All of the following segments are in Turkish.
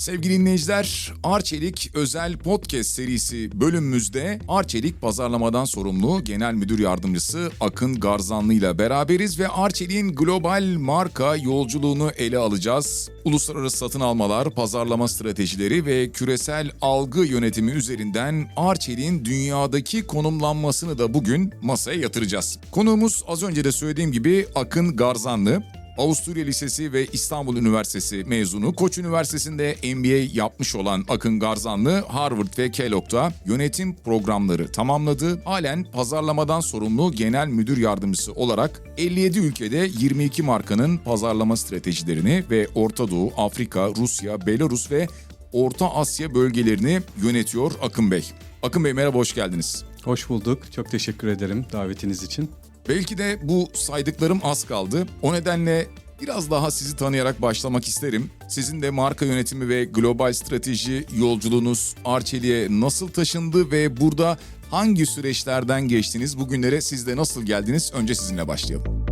Sevgili dinleyiciler, Arçelik özel podcast serisi bölümümüzde Arçelik pazarlamadan sorumlu Genel Müdür Yardımcısı Akın Garzanlı ile beraberiz ve Arçelik'in global marka yolculuğunu ele alacağız. Uluslararası satın almalar, pazarlama stratejileri ve küresel algı yönetimi üzerinden Arçelik'in dünyadaki konumlanmasını da bugün masaya yatıracağız. Konuğumuz az önce de söylediğim gibi Akın Garzanlı. Avusturya Lisesi ve İstanbul Üniversitesi mezunu. Koç Üniversitesi'nde MBA yapmış olan Akın Garzanlı, Harvard ve Kellogg'da yönetim programları tamamladı. Halen pazarlamadan sorumlu genel müdür yardımcısı olarak 57 ülkede 22 markanın pazarlama stratejilerini ve Orta Doğu, Afrika, Rusya, Belarus ve Orta Asya bölgelerini yönetiyor Akın Bey. Akın Bey merhaba, hoş geldiniz. Hoş bulduk. Çok teşekkür ederim davetiniz için. Belki de bu saydıklarım az kaldı. O nedenle biraz daha sizi tanıyarak başlamak isterim. Sizin de marka yönetimi ve global strateji yolculuğunuz Arçelik'e nasıl taşındı ve burada hangi süreçlerden geçtiniz? Bugünlere siz de nasıl geldiniz? Önce sizinle başlayalım.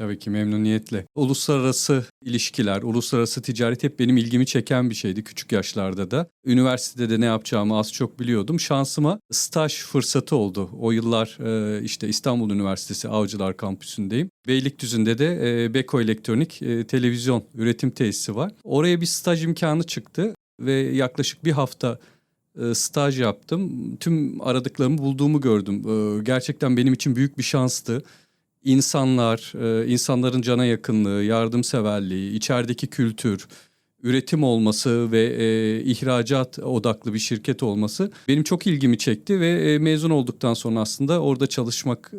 Tabii ki memnuniyetle. Uluslararası ilişkiler, uluslararası ticaret hep benim ilgimi çeken bir şeydi küçük yaşlarda da. Üniversitede ne yapacağımı az çok biliyordum. Şansıma staj fırsatı oldu. O yıllar e, işte İstanbul Üniversitesi Avcılar Kampüsü'ndeyim. Beylikdüzü'nde de e, Beko Elektronik e, televizyon üretim tesisi var. Oraya bir staj imkanı çıktı ve yaklaşık bir hafta staj yaptım. Tüm aradıklarımı bulduğumu gördüm. Gerçekten benim için büyük bir şanstı. İnsanlar, e, insanların cana yakınlığı, yardımseverliği, içerideki kültür, üretim olması ve e, ihracat odaklı bir şirket olması benim çok ilgimi çekti ve e, mezun olduktan sonra aslında orada çalışmak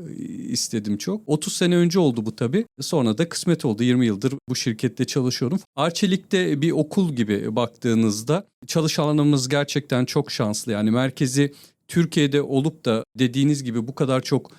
istedim çok. 30 sene önce oldu bu tabii. Sonra da kısmet oldu. 20 yıldır bu şirkette çalışıyorum. Arçelik'te bir okul gibi baktığınızda çalışanlarımız gerçekten çok şanslı. Yani merkezi Türkiye'de olup da dediğiniz gibi bu kadar çok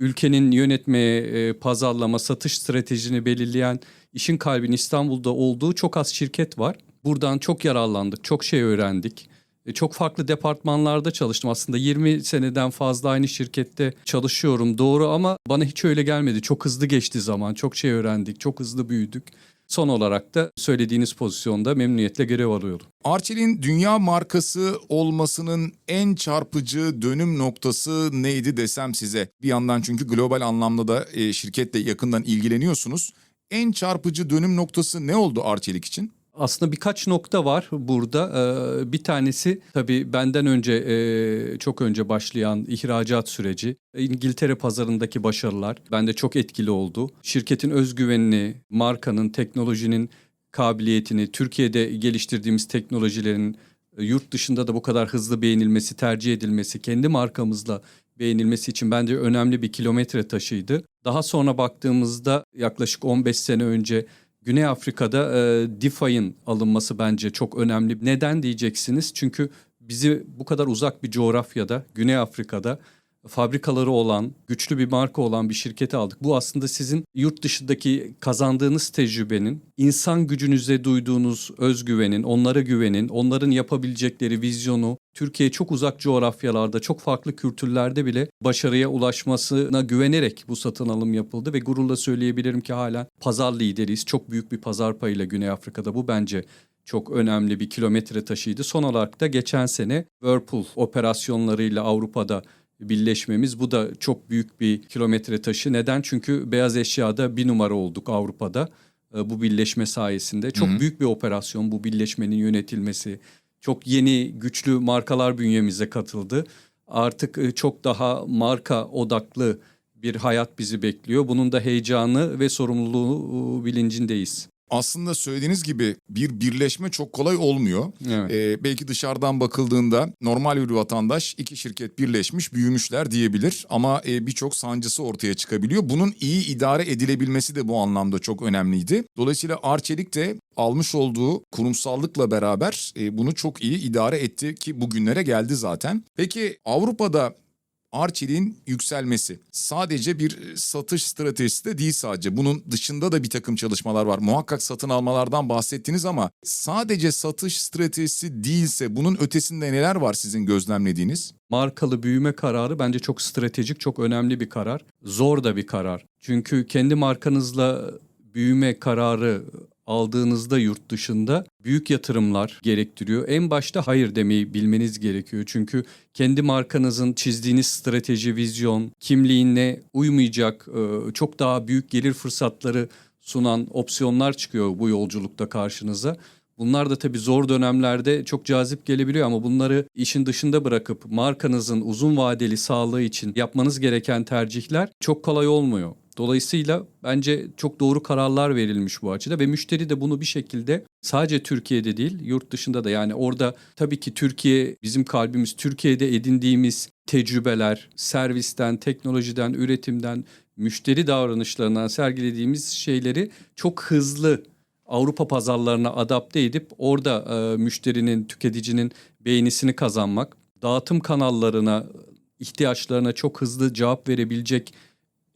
ülkenin yönetmeye, e, pazarlama, satış stratejini belirleyen işin kalbin İstanbul'da olduğu çok az şirket var. Buradan çok yararlandık, çok şey öğrendik. E, Çok farklı departmanlarda çalıştım. Aslında 20 seneden fazla aynı şirkette çalışıyorum doğru ama bana hiç öyle gelmedi. Çok hızlı geçti zaman, çok şey öğrendik, çok hızlı büyüdük. Son olarak da söylediğiniz pozisyonda memnuniyetle görev alıyorum. Arçelik'in dünya markası olmasının en çarpıcı dönüm noktası neydi desem size. Bir yandan çünkü global anlamda da e, şirketle yakından ilgileniyorsunuz. En çarpıcı dönüm noktası ne oldu Arçelik için? Aslında birkaç nokta var burada. Ee, bir tanesi tabii benden önce e, çok önce başlayan ihracat süreci. İngiltere pazarındaki başarılar bende çok etkili oldu. Şirketin özgüvenini, markanın, teknolojinin kabiliyetini, Türkiye'de geliştirdiğimiz teknolojilerin e, yurt dışında da bu kadar hızlı beğenilmesi, tercih edilmesi, kendi markamızla beğenilmesi için bence önemli bir kilometre taşıydı. Daha sonra baktığımızda yaklaşık 15 sene önce Güney Afrika'da e, DeFi'nin alınması bence çok önemli. Neden diyeceksiniz? Çünkü bizi bu kadar uzak bir coğrafyada, Güney Afrika'da fabrikaları olan, güçlü bir marka olan bir şirketi aldık. Bu aslında sizin yurt dışındaki kazandığınız tecrübenin, insan gücünüze duyduğunuz özgüvenin, onlara güvenin, onların yapabilecekleri vizyonu, Türkiye'ye çok uzak coğrafyalarda, çok farklı kültürlerde bile başarıya ulaşmasına güvenerek bu satın alım yapıldı ve gururla söyleyebilirim ki hala pazar lideriyiz. Çok büyük bir pazar payıyla Güney Afrika'da bu bence çok önemli bir kilometre taşıydı. Son olarak da geçen sene Whirlpool operasyonlarıyla Avrupa'da birleşmemiz bu da çok büyük bir kilometre taşı. Neden? Çünkü beyaz eşyada bir numara olduk Avrupa'da e, bu birleşme sayesinde. Çok Hı hı. büyük bir operasyon bu birleşmenin yönetilmesi. Çok yeni güçlü markalar bünyemize katıldı. Artık e, çok daha marka odaklı bir hayat bizi bekliyor. Bunun da heyecanı ve sorumluluğu bilincindeyiz. Aslında söylediğiniz gibi bir birleşme çok kolay olmuyor. Evet. Ee, belki dışarıdan bakıldığında normal bir vatandaş iki şirket birleşmiş büyümüşler diyebilir ama e, birçok sancısı ortaya çıkabiliyor. Bunun iyi idare edilebilmesi de bu anlamda çok önemliydi. Dolayısıyla Arçelik de almış olduğu kurumsallıkla beraber e, bunu çok iyi idare etti ki bugünlere geldi zaten. Peki Avrupa'da Arçelik'in yükselmesi sadece bir e, satış stratejisi de değil sadece. Bunun dışında da bir takım çalışmalar var. Muhakkak satın almalardan bahsettiniz ama sadece satış stratejisi değilse bunun ötesinde neler var sizin gözlemlediğiniz? markalı büyüme kararı bence çok stratejik, çok önemli bir karar. Zor da bir karar. Çünkü kendi markanızla büyüme kararı aldığınızda yurt dışında büyük yatırımlar gerektiriyor. En başta hayır demeyi bilmeniz gerekiyor. Çünkü kendi markanızın çizdiğiniz strateji, vizyon, kimliğine uymayacak e, çok daha büyük gelir fırsatları sunan opsiyonlar çıkıyor bu yolculukta karşınıza. Bunlar da tabii zor dönemlerde çok cazip gelebiliyor ama bunları işin dışında bırakıp markanızın uzun vadeli sağlığı için yapmanız gereken tercihler çok kolay olmuyor. Dolayısıyla bence çok doğru kararlar verilmiş bu açıda ve müşteri de bunu bir şekilde sadece Türkiye'de değil yurt dışında da yani orada tabii ki Türkiye bizim kalbimiz Türkiye'de edindiğimiz tecrübeler, servisten, teknolojiden, üretimden, müşteri davranışlarından sergilediğimiz şeyleri çok hızlı Avrupa pazarlarına adapte edip orada e, müşterinin, tüketicinin beğenisini kazanmak, dağıtım kanallarına, ihtiyaçlarına çok hızlı cevap verebilecek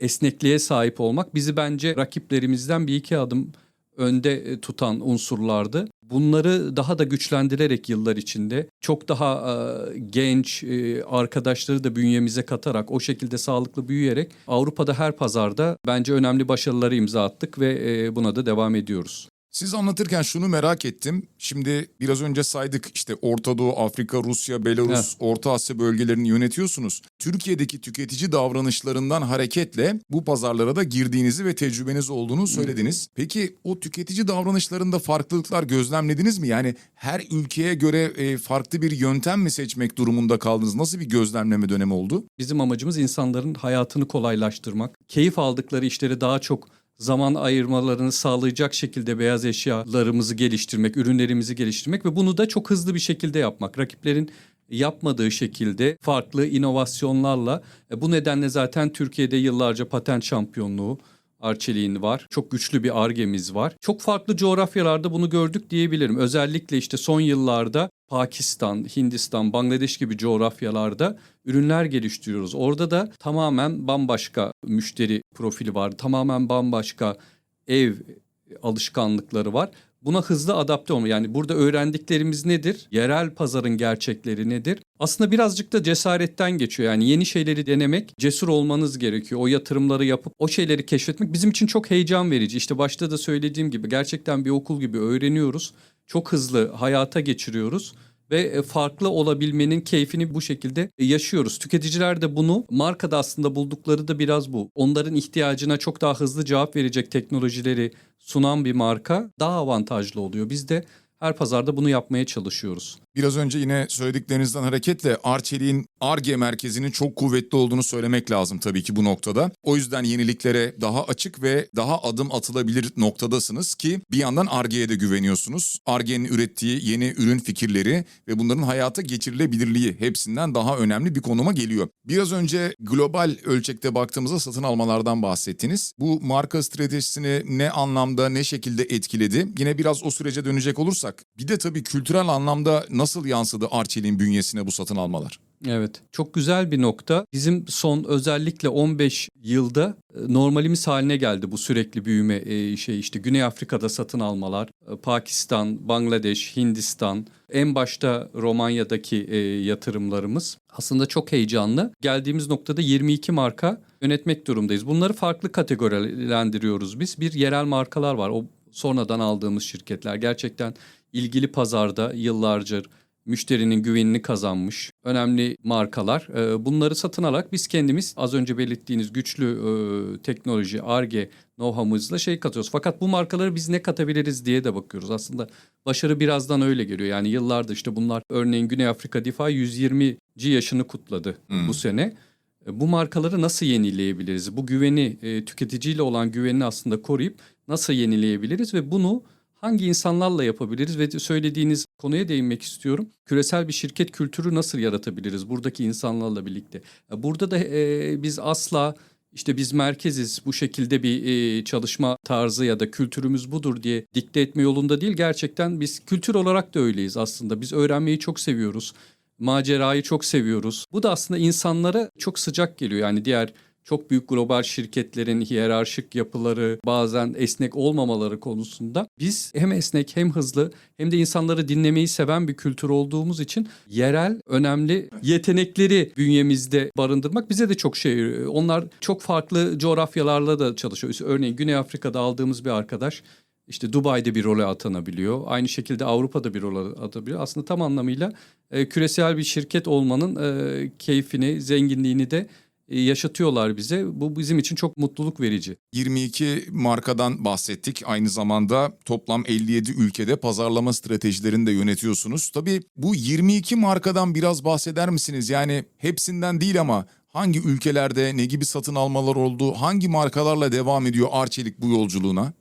esnekliğe sahip olmak bizi bence rakiplerimizden bir iki adım önde e, tutan unsurlardı. Bunları daha da güçlendirerek yıllar içinde çok daha e, genç e, arkadaşları da bünyemize katarak o şekilde sağlıklı büyüyerek Avrupa'da her pazarda bence önemli başarıları imza attık ve buna da devam ediyoruz. Siz anlatırken şunu merak ettim. Şimdi biraz önce saydık işte Orta Doğu, Afrika, Rusya, Belarus, Evet. Orta Asya bölgelerini yönetiyorsunuz. Türkiye'deki tüketici davranışlarından hareketle bu pazarlara da girdiğinizi ve tecrübeniz olduğunu söylediniz. Peki o tüketici davranışlarında farklılıklar gözlemlediniz mi? Yani her ülkeye göre e, farklı bir yöntem mi seçmek durumunda kaldınız? Nasıl bir gözlemleme dönemi oldu? Bizim amacımız insanların hayatını kolaylaştırmak, keyif aldıkları işleri daha çok zaman ayırmalarını sağlayacak şekilde beyaz eşyalarımızı geliştirmek, ürünlerimizi geliştirmek ve bunu da çok hızlı bir şekilde yapmak. Rakiplerin yapmadığı şekilde farklı inovasyonlarla E, bu nedenle zaten Türkiye'de yıllarca patent şampiyonluğu Arçelik'in var. Çok güçlü bir argemiz var. Çok farklı coğrafyalarda bunu gördük diyebilirim. Özellikle işte son yıllarda Pakistan, Hindistan, Bangladeş gibi coğrafyalarda ürünler geliştiriyoruz. Orada da tamamen bambaşka müşteri profili var. Tamamen bambaşka ev alışkanlıkları var. Buna hızlı adapte olma. Yani burada öğrendiklerimiz nedir? Yerel pazarın gerçekleri nedir? Aslında birazcık da cesaretten geçiyor. Yani yeni şeyleri denemek, cesur olmanız gerekiyor. O yatırımları yapıp o şeyleri keşfetmek bizim için çok heyecan verici. İşte başta da söylediğim gibi gerçekten bir okul gibi öğreniyoruz. Çok hızlı hayata geçiriyoruz ve e, farklı olabilmenin keyfini bu şekilde e, yaşıyoruz. Tüketiciler de bunu markada aslında buldukları da biraz bu. Onların ihtiyacına çok daha hızlı cevap verecek teknolojileri sunan bir marka daha avantajlı oluyor. Biz de her pazarda bunu yapmaya çalışıyoruz. Biraz önce yine söylediklerinizden hareketle Arçelik'in ARGE merkezinin çok kuvvetli olduğunu söylemek lazım tabii ki bu noktada. O yüzden yeniliklere daha açık ve daha adım atılabilir noktadasınız ki bir yandan ARGE'ye de güveniyorsunuz. ARGE'nin ürettiği yeni ürün fikirleri ve bunların hayata geçirilebilirliği hepsinden daha önemli bir konuma geliyor. Biraz önce global ölçekte baktığımızda satın almalardan bahsettiniz. Bu marka stratejisini ne anlamda ne şekilde etkiledi? Yine biraz o sürece dönecek olursak bir de tabii kültürel anlamda nasıl yansıdı Arçelik'in bünyesine bu satın almalar? Evet. Çok güzel bir nokta. Bizim son özellikle 15 yılda e, normalimiz haline geldi bu sürekli büyüme e, şey işte Güney Afrika'da satın almalar, e, Pakistan, Bangladeş, Hindistan, en başta Romanya'daki yatırımlarımız aslında çok heyecanlı. Geldiğimiz noktada 22 marka yönetmek durumdayız. Bunları farklı kategorilendiriyoruz biz. Bir yerel markalar var. O sonradan aldığımız şirketler gerçekten ilgili pazarda yıllarca müşterinin güvenini kazanmış önemli markalar. Ee, Bunları satın alarak biz kendimiz az önce belirttiğiniz güçlü e, teknoloji, ARGE know-how'ımızla şey katıyoruz. Fakat bu markaları biz ne katabiliriz diye de bakıyoruz. Aslında başarı birazdan öyle geliyor. Yani yıllardır işte bunlar örneğin Güney Afrika DeFi 120. yaşını kutladı Hmm. bu sene. E, Bu markaları nasıl yenileyebiliriz? Bu güveni, e, tüketiciyle olan güvenini aslında koruyup nasıl yenileyebiliriz ve bunu hangi insanlarla yapabiliriz ve söylediğiniz konuya değinmek istiyorum. Küresel bir şirket kültürü nasıl yaratabiliriz buradaki insanlarla birlikte? E, Burada da e, biz asla işte biz merkeziz bu şekilde bir e, çalışma tarzı ya da kültürümüz budur diye dikte etme yolunda değil. Gerçekten biz kültür olarak da öyleyiz aslında. Biz öğrenmeyi çok seviyoruz. Macerayı çok seviyoruz. Bu da aslında insanlara çok sıcak geliyor. Yani diğer çok büyük global şirketlerin hiyerarşik yapıları, bazen esnek olmamaları konusunda biz hem esnek hem hızlı hem de insanları dinlemeyi seven bir kültür olduğumuz için yerel önemli yetenekleri bünyemizde barındırmak bize de çok şey. Onlar çok farklı coğrafyalarla da çalışıyor. Örneğin Güney Afrika'da aldığımız bir arkadaş işte Dubai'de bir role atanabiliyor. Aynı şekilde Avrupa'da bir role atabiliyor. Aslında tam anlamıyla e, küresel bir şirket olmanın e, keyfini, zenginliğini de yaşatıyorlar bize. Bu bizim için çok mutluluk verici. 22 markadan bahsettik. Aynı zamanda toplam 57 ülkede pazarlama stratejilerini de yönetiyorsunuz. Tabii bu 22 markadan biraz bahseder misiniz? Yani hepsinden değil ama hangi ülkelerde ne gibi satın almalar oldu? Hangi markalarla devam ediyor Arçelik bu yolculuğuna?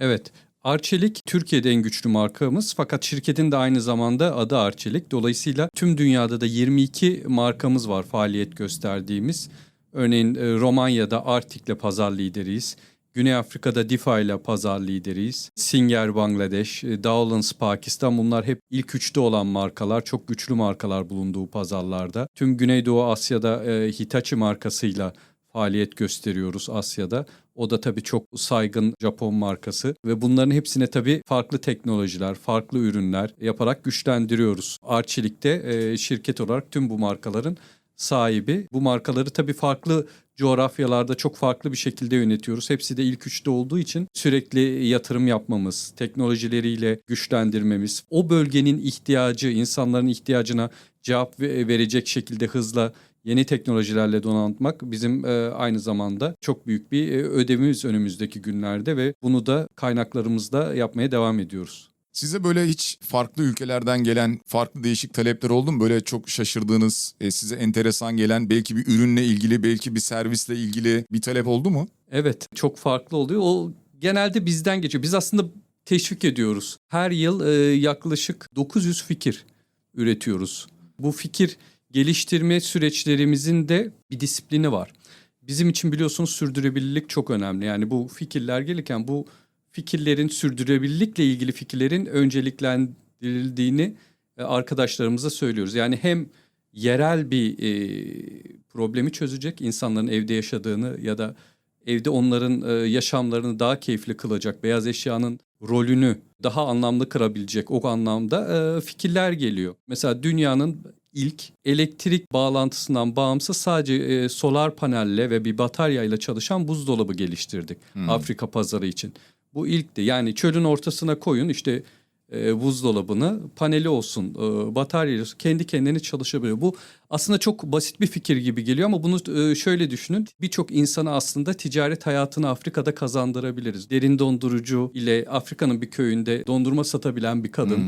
Evet. Arçelik Türkiye'de en güçlü markamız fakat şirketin de aynı zamanda adı Arçelik. Dolayısıyla tüm dünyada da 22 markamız var faaliyet gösterdiğimiz. Örneğin e, Romanya'da Artik'le pazar lideriyiz. Güney Afrika'da DIFA ile pazar lideriyiz. Singer Bangladeş, e, Dowlands Pakistan bunlar hep ilk üçte olan markalar. Çok güçlü markalar bulunduğu pazarlarda. Tüm Güneydoğu Asya'da e, Hitachi markasıyla faaliyet gösteriyoruz Asya'da. O da tabii çok saygın Japon markası ve bunların hepsine tabii farklı teknolojiler, farklı ürünler yaparak güçlendiriyoruz. Arçelik'te e, şirket olarak tüm bu markaların sahibi. Bu markaları tabii farklı coğrafyalarda çok farklı bir şekilde yönetiyoruz. Hepsi de ilk üçte olduğu için sürekli yatırım yapmamız, teknolojileriyle güçlendirmemiz, o bölgenin ihtiyacı, insanların ihtiyacına cevap ve- verecek şekilde hızla yeni teknolojilerle donatmak bizim e, aynı zamanda çok büyük bir e, ödevimiz önümüzdeki günlerde ve bunu da kaynaklarımızda yapmaya devam ediyoruz. Size böyle hiç farklı ülkelerden gelen farklı değişik talepler oldu mu? Böyle çok şaşırdığınız, e, size enteresan gelen belki bir ürünle ilgili, belki bir servisle ilgili bir talep oldu mu? Evet çok farklı oluyor. O genelde bizden geçiyor. Biz aslında teşvik ediyoruz. Her yıl e, yaklaşık 900 fikir üretiyoruz. Bu fikir geliştirme süreçlerimizin de bir disiplini var. Bizim için biliyorsunuz sürdürülebilirlik çok önemli. Yani bu fikirler gelirken bu fikirlerin sürdürülebilirlikle ilgili fikirlerin önceliklendirildiğini e, arkadaşlarımıza söylüyoruz. Yani hem yerel bir e, problemi çözecek insanların evde yaşadığını ya da evde onların e, yaşamlarını daha keyifli kılacak, beyaz eşyanın rolünü daha anlamlı kırabilecek o anlamda e, fikirler geliyor. Mesela dünyanın ilk elektrik bağlantısından bağımsız sadece e, solar panelle ve bir bataryayla çalışan buzdolabı geliştirdik Afrika pazarı için. Bu ilkti. Yani çölün ortasına koyun işte e, buzdolabını paneli olsun, e, bataryayla olsun, kendi kendine çalışabiliyor. Bu aslında çok basit bir fikir gibi geliyor ama bunu e, şöyle düşünün. Birçok insana aslında ticaret hayatını Afrika'da kazandırabiliriz. Derin dondurucu ile Afrika'nın bir köyünde dondurma satabilen bir kadın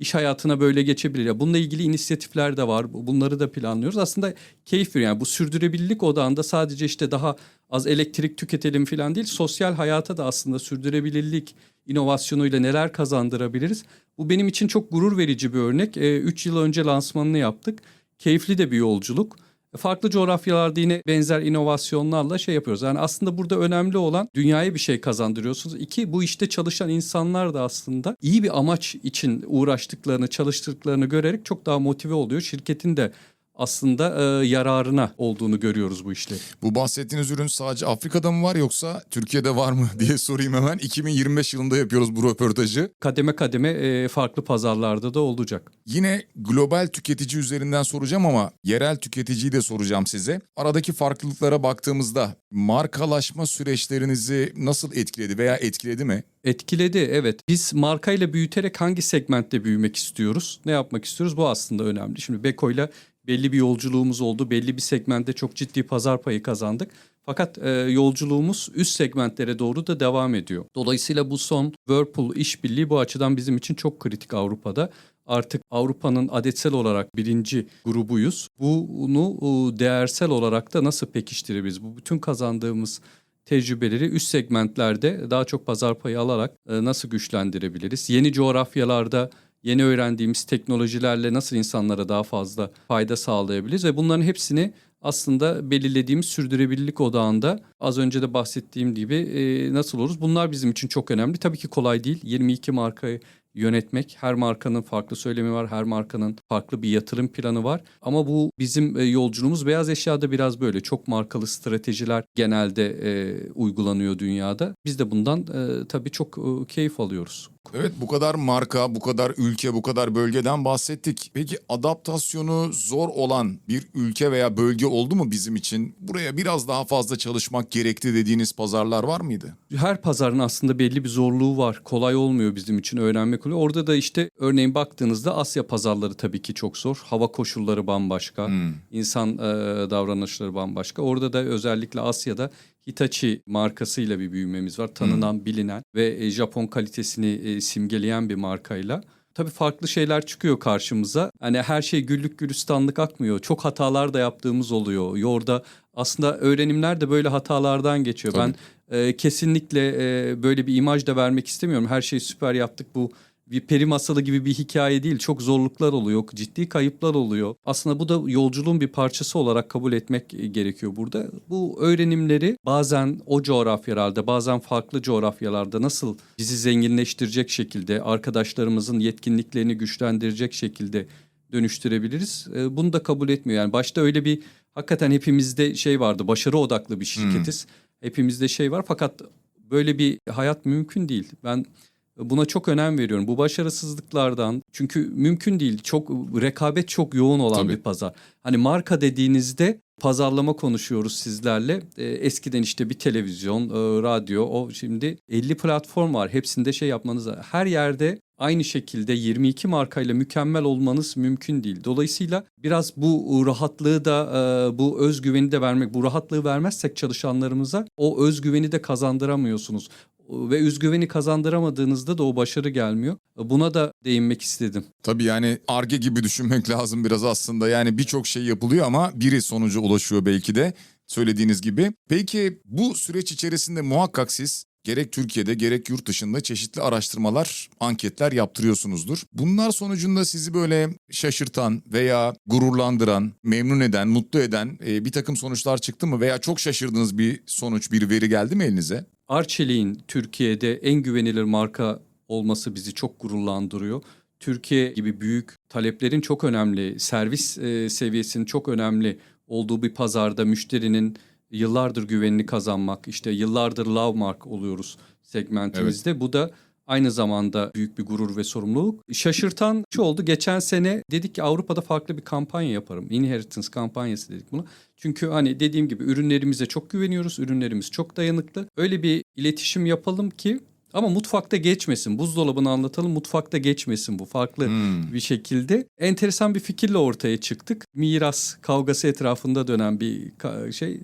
iş hayatına böyle geçebilir. Ya bununla ilgili inisiyatifler de var. Bunları da planlıyoruz. Aslında keyif veriyor. Yani bu sürdürülebilirlik odağında sadece işte daha az elektrik tüketelim falan değil. Sosyal hayata da aslında sürdürülebilirlik inovasyonuyla neler kazandırabiliriz? Bu benim için çok gurur verici bir örnek. 3 yıl önce lansmanını yaptık. Keyifli de bir yolculuk. Farklı coğrafyalarda yine benzer inovasyonlarla şey yapıyoruz. Yani aslında burada önemli olan dünyaya bir şey kazandırıyorsunuz. İki, bu işte çalışan insanlar da aslında iyi bir amaç için uğraştıklarını, çalıştıklarını görerek çok daha motive oluyor. Şirketin de aslında e, yararına olduğunu görüyoruz bu işleri. Bu bahsettiğiniz ürün sadece Afrika'da mı var yoksa Türkiye'de var mı diye sorayım hemen. 2025 yılında yapıyoruz bu röportajı. Kademe kademe e, farklı pazarlarda da olacak. Yine global tüketici üzerinden soracağım ama yerel tüketiciyi de soracağım size. Aradaki farklılıklara baktığımızda markalaşma süreçlerinizi nasıl etkiledi veya etkiledi mi? Etkiledi evet. Biz markayla büyüterek hangi segmentte büyümek istiyoruz? Ne yapmak istiyoruz? Bu aslında önemli. Şimdi Beko'yla belli bir yolculuğumuz oldu. Belli bir segmentte çok ciddi pazar payı kazandık. Fakat e, yolculuğumuz üst segmentlere doğru da devam ediyor. Dolayısıyla bu son Whirlpool işbirliği bu açıdan bizim için çok kritik Avrupa'da. Artık Avrupa'nın adetsel olarak birinci grubuyuz. Bunu e, değersel olarak da nasıl pekiştirebiliriz? Bu bütün kazandığımız tecrübeleri üst segmentlerde daha çok pazar payı alarak e, nasıl güçlendirebiliriz? Yeni coğrafyalarda yeni öğrendiğimiz teknolojilerle nasıl insanlara daha fazla fayda sağlayabiliriz ve bunların hepsini aslında belirlediğimiz sürdürülebilirlik odağında az önce de bahsettiğim gibi e, nasıl oluruz? Bunlar bizim için çok önemli. Tabii ki kolay değil. 22 markayı yönetmek. Her markanın farklı söylemi var. Her markanın farklı bir yatırım planı var. Ama bu bizim e, yolculuğumuz beyaz eşyada biraz böyle. Çok markalı stratejiler genelde e, uygulanıyor dünyada. Biz de bundan e, tabii çok e, keyif alıyoruz. Evet bu kadar marka, bu kadar ülke, bu kadar bölgeden bahsettik. Peki adaptasyonu zor olan bir ülke veya bölge oldu mu bizim için? Buraya biraz daha fazla çalışmak gerekti dediğiniz pazarlar var mıydı? Her pazarın aslında belli bir zorluğu var. Kolay olmuyor bizim için öğrenmek oluyor. Orada da işte örneğin baktığınızda Asya pazarları tabii ki çok zor. Hava koşulları bambaşka. insan e, davranışları bambaşka. Orada da özellikle Asya'da Hitachi markasıyla bir büyümemiz var. Tanınan, bilinen ve e, Japon kalitesini e, simgeleyen bir markayla. Tabii farklı şeyler çıkıyor karşımıza. Hani her şey güllük gülistanlık akmıyor. Çok hatalar da yaptığımız oluyor. Yorda aslında öğrenimler de böyle hatalardan geçiyor. Tabii. Ben e, kesinlikle e, böyle bir imaj da vermek istemiyorum. Her şeyi süper yaptık bu bir peri masalı gibi bir hikaye değil. Çok zorluklar oluyor, ciddi kayıplar oluyor. Aslında bu da yolculuğun bir parçası olarak kabul etmek e, gerekiyor burada. Bu öğrenimleri bazen o coğrafyalarda, bazen farklı coğrafyalarda nasıl bizi zenginleştirecek şekilde, arkadaşlarımızın yetkinliklerini güçlendirecek şekilde dönüştürebiliriz. E, Bunu da kabul etmiyor. Yani başta öyle bir hakikaten hepimizde şey vardı. Başarı odaklı bir şirketiz. Hepimizde şey var fakat böyle bir hayat mümkün değil. Ben buna çok önem veriyorum. Bu başarısızlıklardan çünkü mümkün değil. Çok rekabet çok yoğun olan Tabii. bir pazar. Hani marka dediğinizde pazarlama konuşuyoruz sizlerle. Ee, eskiden işte bir televizyon, e, radyo, o şimdi 50 platform var. Hepsinde şey yapmanız her yerde aynı şekilde 22 markayla mükemmel olmanız mümkün değil. Dolayısıyla biraz bu rahatlığı da e, bu özgüveni de vermek, bu rahatlığı vermezsek çalışanlarımıza o özgüveni de kazandıramıyorsunuz ve özgüveni kazandıramadığınızda da o başarı gelmiyor. Buna da değinmek istedim. Tabii yani arge gibi düşünmek lazım biraz aslında. Yani birçok şey yapılıyor ama biri sonuca ulaşıyor belki de söylediğiniz gibi. Peki bu süreç içerisinde muhakkak siz gerek Türkiye'de gerek yurt dışında çeşitli araştırmalar, anketler yaptırıyorsunuzdur. Bunlar sonucunda sizi böyle şaşırtan veya gururlandıran, memnun eden, mutlu eden e, bir takım sonuçlar çıktı mı? Veya çok şaşırdığınız bir sonuç, bir veri geldi mi elinize? Arçelik'in Türkiye'de en güvenilir marka olması bizi çok gururlandırıyor. Türkiye gibi büyük taleplerin çok önemli, servis e, seviyesinin çok önemli olduğu bir pazarda müşterinin yıllardır güvenini kazanmak, işte yıllardır love mark oluyoruz segmentimizde. Bu da aynı zamanda büyük bir gurur ve sorumluluk. Şaşırtan şu oldu. Geçen sene dedik ki Avrupa'da farklı bir kampanya yaparım. Inheritance kampanyası dedik bunu. Çünkü hani dediğim gibi ürünlerimize çok güveniyoruz. Ürünlerimiz çok dayanıklı. Öyle bir iletişim yapalım ki ama mutfakta geçmesin. Buzdolabını anlatalım mutfakta geçmesin bu farklı Hmm. bir şekilde. Enteresan bir fikirle ortaya çıktık. Miras kavgası etrafında dönen bir şey.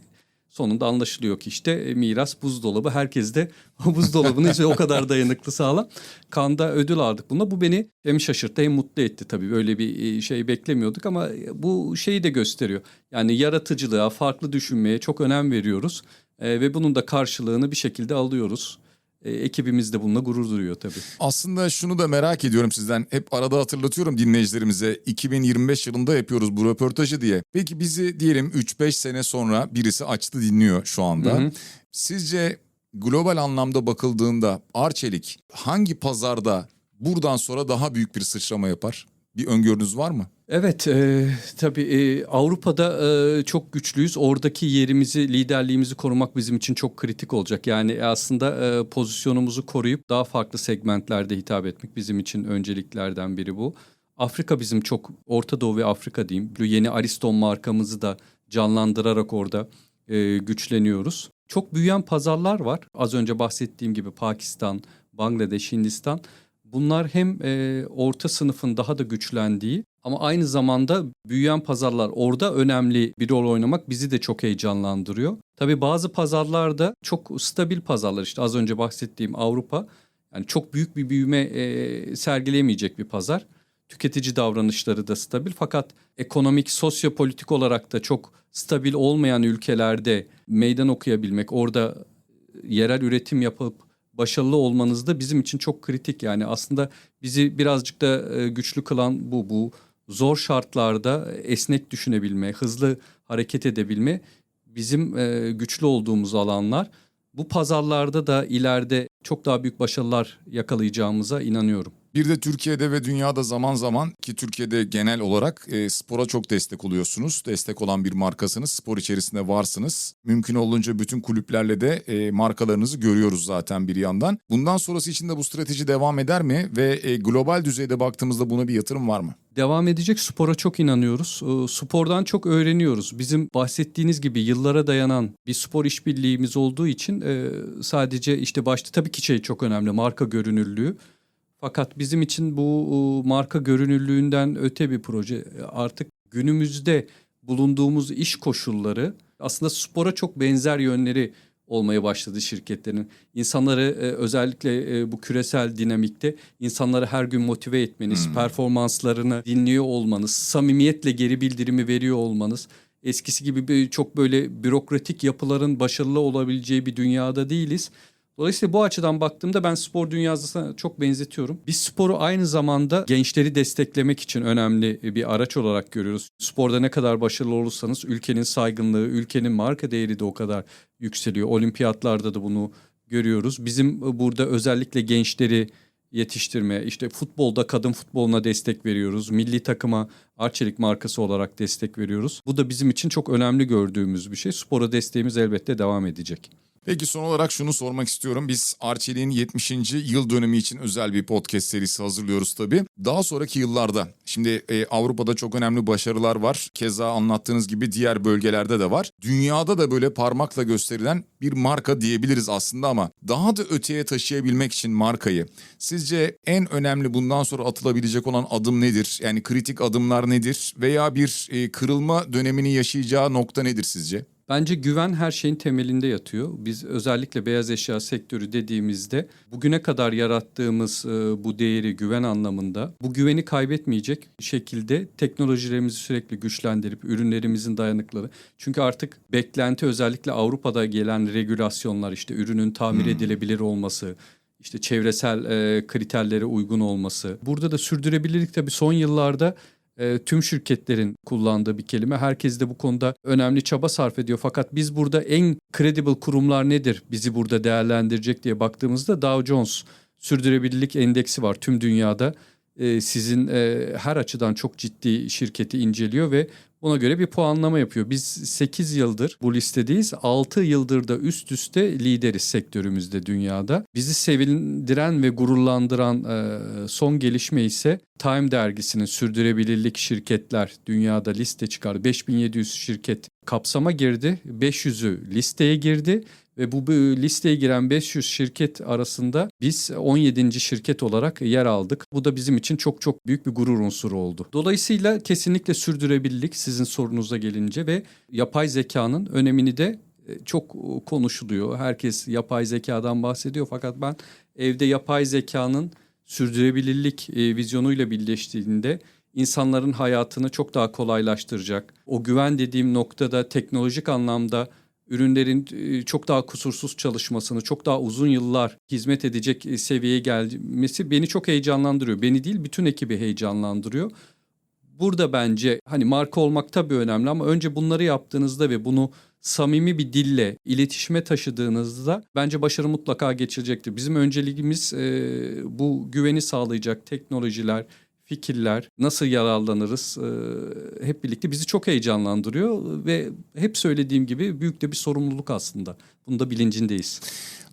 Sonunda anlaşılıyor ki işte e, miras buzdolabı. Herkes de buzdolabını işte o kadar dayanıklı sağlam. Kanda ödül aldık buna. Bu beni hem şaşırttı hem mutlu etti tabii. Böyle bir e, şey beklemiyorduk ama bu şeyi de gösteriyor. Yani yaratıcılığa, farklı düşünmeye çok önem veriyoruz. E, ve bunun da karşılığını bir şekilde alıyoruz. E, ekibimiz de bununla gurur duyuyor tabii. Aslında şunu da merak ediyorum sizden. Hep arada hatırlatıyorum dinleyicilerimize. 2025 yılında yapıyoruz bu röportajı diye. Peki bizi diyelim 3-5 sene sonra birisi açtı dinliyor şu anda. Hı hı. Sizce global anlamda bakıldığında Arçelik hangi pazarda buradan sonra daha büyük bir sıçrama yapar? Bir öngörünüz var mı? Evet, e, tabii e, Avrupa'da e, çok güçlüyüz. Oradaki yerimizi, liderliğimizi korumak bizim için çok kritik olacak. Yani aslında e, pozisyonumuzu koruyup daha farklı segmentlerde hitap etmek bizim için önceliklerden biri bu. Afrika bizim çok, Orta Doğu ve Afrika diyeyim. Yeni Ariston markamızı da canlandırarak orada e, güçleniyoruz. Çok büyüyen pazarlar var. Az önce bahsettiğim gibi Pakistan, Bangladeş, Hindistan. Bunlar hem e, orta sınıfın daha da güçlendiği ama aynı zamanda büyüyen pazarlar orada önemli bir rol oynamak bizi de çok heyecanlandırıyor. Tabii bazı pazarlarda çok stabil pazarlar işte az önce bahsettiğim Avrupa yani çok büyük bir büyüme e, sergileyemeyecek bir pazar. Tüketici davranışları da stabil fakat ekonomik, sosyopolitik olarak da çok stabil olmayan ülkelerde meydan okuyabilmek, orada yerel üretim yapıp başarılı olmanız da bizim için çok kritik. Yani aslında bizi birazcık da e, güçlü kılan bu bu zor şartlarda esnek düşünebilme, hızlı hareket edebilme bizim e, güçlü olduğumuz alanlar. Bu pazarlarda da ileride çok daha büyük başarılar yakalayacağımıza inanıyorum. Bir de Türkiye'de ve dünyada zaman zaman ki Türkiye'de genel olarak e, spora çok destek oluyorsunuz. Destek olan bir markasınız. Spor içerisinde varsınız. Mümkün olduğunca bütün kulüplerle de e, markalarınızı görüyoruz zaten bir yandan. Bundan sonrası için de bu strateji devam eder mi? Ve e, global düzeyde baktığımızda buna bir yatırım var mı? Devam edecek spora çok inanıyoruz. Spordan çok öğreniyoruz. Bizim bahsettiğiniz gibi yıllara dayanan bir spor işbirliğimiz olduğu için e, sadece işte başta tabii ki şey çok önemli marka görünürlüğü. Fakat bizim için bu marka görünürlüğünden öte bir proje. Artık günümüzde bulunduğumuz iş koşulları aslında spora çok benzer yönleri olmaya başladı şirketlerin. İnsanları e, özellikle e, bu küresel dinamikte insanları her gün motive etmeniz, performanslarını dinliyor olmanız, samimiyetle geri bildirimi veriyor olmanız, eskisi gibi bir, çok böyle bürokratik yapıların başarılı olabileceği bir dünyada değiliz. Dolayısıyla bu açıdan baktığımda ben spor dünyasına çok benzetiyorum. Biz sporu aynı zamanda gençleri desteklemek için önemli bir araç olarak görüyoruz. Sporda ne kadar başarılı olursanız ülkenin saygınlığı, ülkenin marka değeri de o kadar yükseliyor. Olimpiyatlarda da bunu görüyoruz. Bizim burada özellikle gençleri yetiştirme, işte futbolda kadın futboluna destek veriyoruz. Milli takıma Arçelik markası olarak destek veriyoruz. Bu da bizim için çok önemli gördüğümüz bir şey. Spora desteğimiz elbette devam edecek. Peki son olarak şunu sormak istiyorum. Biz Arçelik'in 70. yıl dönümü için özel bir podcast serisi hazırlıyoruz tabii. Daha sonraki yıllarda şimdi e, Avrupa'da çok önemli başarılar var. Keza anlattığınız gibi diğer bölgelerde de var. Dünyada da böyle parmakla gösterilen bir marka diyebiliriz aslında ama daha da öteye taşıyabilmek için markayı sizce en önemli bundan sonra atılabilecek olan adım nedir? Yani kritik adımlar nedir? Veya bir e, kırılma dönemini yaşayacağı nokta nedir sizce? Bence güven her şeyin temelinde yatıyor. Biz özellikle beyaz eşya sektörü dediğimizde bugüne kadar yarattığımız e, bu değeri güven anlamında bu güveni kaybetmeyecek şekilde teknolojilerimizi sürekli güçlendirip ürünlerimizin dayanıkları. Çünkü artık beklenti özellikle Avrupa'da gelen regülasyonlar işte ürünün tamir edilebilir olması, işte çevresel e, kriterlere uygun olması. Burada da sürdürülebilirlik tabii son yıllarda e, tüm şirketlerin kullandığı bir kelime. Herkes de bu konuda önemli çaba sarf ediyor. Fakat biz burada en credible kurumlar nedir bizi burada değerlendirecek diye baktığımızda Dow Jones sürdürülebilirlik endeksi var tüm dünyada. E, sizin e, her açıdan çok ciddi şirketi inceliyor ve ona göre bir puanlama yapıyor. Biz 8 yıldır bu listedeyiz. 6 yıldır da üst üste lideriz sektörümüzde dünyada. Bizi sevindiren ve gururlandıran e, son gelişme ise Time dergisinin sürdürülebilirlik şirketler dünyada liste çıkardı. 5700 şirket kapsama girdi. 500'ü listeye girdi ve bu, listeye giren 500 şirket arasında biz 17. şirket olarak yer aldık. Bu da bizim için çok çok büyük bir gurur unsuru oldu. Dolayısıyla kesinlikle sürdürülebilirlik sizin sorunuza gelince ve yapay zekanın önemini de e, çok konuşuluyor. Herkes yapay zekadan bahsediyor fakat ben evde yapay zekanın sürdürülebilirlik e, vizyonuyla birleştiğinde insanların hayatını çok daha kolaylaştıracak. O güven dediğim noktada teknolojik anlamda ürünlerin çok daha kusursuz çalışmasını, çok daha uzun yıllar hizmet edecek seviyeye gelmesi beni çok heyecanlandırıyor. Beni değil bütün ekibi heyecanlandırıyor. Burada bence hani marka olmak tabii önemli ama önce bunları yaptığınızda ve bunu samimi bir dille iletişime taşıdığınızda bence başarı mutlaka geçirecektir. Bizim önceliğimiz e, bu güveni sağlayacak teknolojiler, fikirler, nasıl yararlanırız e, hep birlikte bizi çok heyecanlandırıyor ve hep söylediğim gibi büyük de bir sorumluluk aslında. Bunun da bilincindeyiz.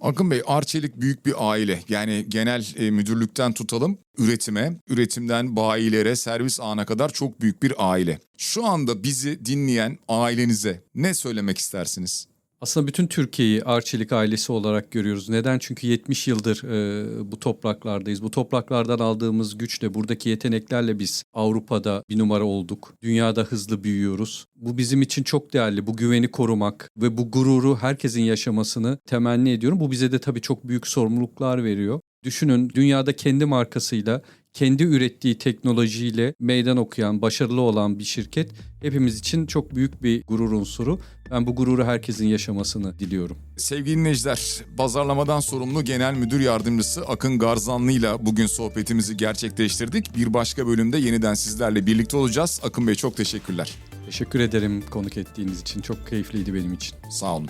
Akın Bey, Arçelik büyük bir aile. Yani genel e, müdürlükten tutalım üretime, üretimden bayilere, servis ağına kadar çok büyük bir aile. Şu anda bizi dinleyen ailenize ne söylemek istersiniz? Aslında bütün Türkiye'yi Arçelik ailesi olarak görüyoruz. Neden? Çünkü 70 yıldır e, bu topraklardayız. Bu topraklardan aldığımız güçle, buradaki yeteneklerle biz Avrupa'da bir numara olduk. Dünyada hızlı büyüyoruz. Bu bizim için çok değerli. Bu güveni korumak ve bu gururu herkesin yaşamasını temenni ediyorum. Bu bize de tabii çok büyük sorumluluklar veriyor. Düşünün dünyada kendi markasıyla, kendi ürettiği teknolojiyle meydan okuyan, başarılı olan bir şirket hepimiz için çok büyük bir gurur unsuru. Ben bu gururu herkesin yaşamasını diliyorum. Sevgili dinleyiciler, pazarlamadan sorumlu Genel Müdür Yardımcısı Akın Garzanlı ile bugün sohbetimizi gerçekleştirdik. Bir başka bölümde yeniden sizlerle birlikte olacağız. Akın Bey çok teşekkürler. Teşekkür ederim konuk ettiğiniz için. Çok keyifliydi benim için. Sağ olun.